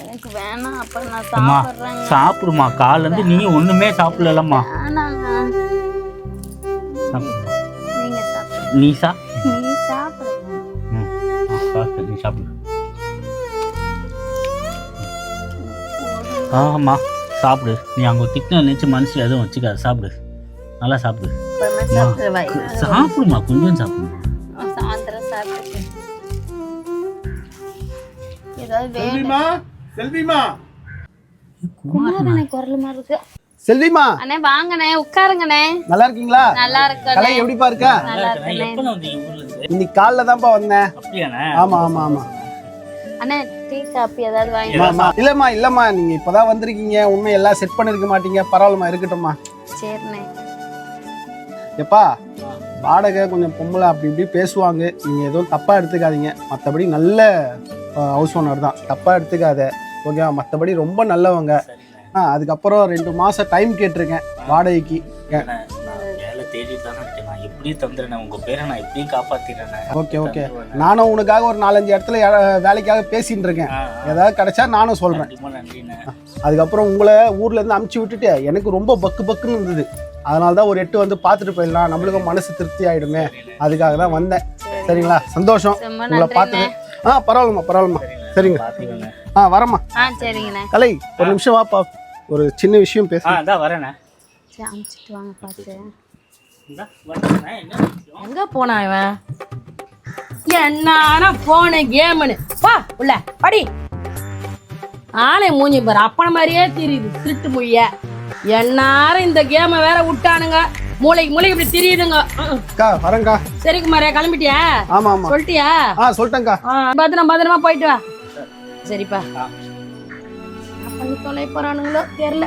எனக்கு வேணாம் அப்புறம் நான் அம்மா சாப்பிட்றேங்க. சாப்பிடுமா? காலேருந்து நீ ஒண்ணுமே சாப்பிடலம்மா. வேணாங்க. சாப்பிடு. நீங்க சாப்பிடுங்க. நீ சா. நீ சாப்பிடுங்க. ம் ஆ, சாப்பிடு, நீ சாப்பிடு. ஆமா சாப்பிடு. நீ அங்கே திட்டின நினச்சி மனசில் எதுவும் வச்சுக்காத. சாப்பிடு. நல்லா சாப்பிடு. அப்புறமா சாப்பிடுமா? கொஞ்சம் சாப்பிடுமா? சாயந்தரம் சாப்பிட்டு ஏதாவது வேணும் செல்விமா செல்விமா. குமாரனே. குரல் மாதிரி இருக்கு செல்விமா. அண்ணே வாங்கண்ணே உட்காருங்கண்ணே. நல்லா இருக்கீங்களா? நல்லா கலை இருக்கண்ணே எப்படிப்பா இருக்க? நல்லா இன்னைக்கு காலைல தான்ப்பா வந்தேன். ஆமா ஆமா ஆமா. அண்ணே டீ ஏதாவது. இல்லம்மா இல்லம்மா நீங்க இப்பதான் வந்திருக்கீங்க. உண்மை எல்லாம் செட் பண்ணிருக்க மாட்டீங்க. பரவாயில்லம்மா இருக்கட்டும்மா. சரிண்ணே. எப்பா வாடகை கொஞ்சம் பொம்பளை அப்படி இப்படி பேசுவாங்க. நீங்க எதுவும் தப்பா எடுத்துக்காதீங்க. மற்றபடி நல்ல ஹவுஸ் ஓனர் தான். தப்பா எடுத்துக்காத ஓகேவா மற்றபடி ரொம்ப நல்லவங்க. ஆ அதுக்கப்புறம் ரெண்டு மாசம் டைம் கேட்டிருக்கேன் வாடகைக்கு. ஓகே ஓகே நானும் உனக்காக ஒரு நாலஞ்சு இடத்துல வேலைக்காக பேசிட்டு இருக்கேன். ஏதாவது கிடைச்சா நானும் சொல்றேன். அதுக்கப்புறம் உங்களை ஊர்ல இருந்து அமுச்சு விட்டுட்டு எனக்கு ரொம்ப பக்கு பக்குன்னு இருந்தது. அதனால தான் ஒரு எட்டு வந்து பார்த்துட்டு போயிடலாம். நம்மளுக்கும் மனசு திருப்தி ஆயிடுமே. அதுக்காக தான் வந்தேன். சரிங்களா? சந்தோஷம். உங்களை பார்த்தது ஆ பரவாயில்லம்மா பரவாயில்லம்மா. சரிங்க. ஆ வரம்மா. ஆ சரிங்கண்ணே. கலை ஒரு நிமிஷம் வாப்பா. ஒரு சின்ன விஷயம் பேச. ஆ இந்தா வரேண்ணே. சரி அமுச்சிட்டு வாங்க பார்த்து. எங்க போனா இவன்? என்னானா போனு கேமுன்னு பா உள்ள படி. ஆளை மூஞ்சி பாரு அப்பன மாதிரியே தெரியுது திருட்டு மொய்ய என்னாரும் இந்த கேமை வேற விட்டானுங்க. மூளைக்கு மூளைக்கு இப்படி தெரியுதுங்க. அக்கா வரேங்க்கா சரி குமாரே கிளம்பிட்டியா? ஆமா ஆமா. சொல்லிட்டியா? ஆ சொல்லிட்டேங்க்கா பத்திரமா பத்திரமா போயிட்டு வா. சரிப்பா. பண்ணி தொலை போறானுங்களோ? தெரியல.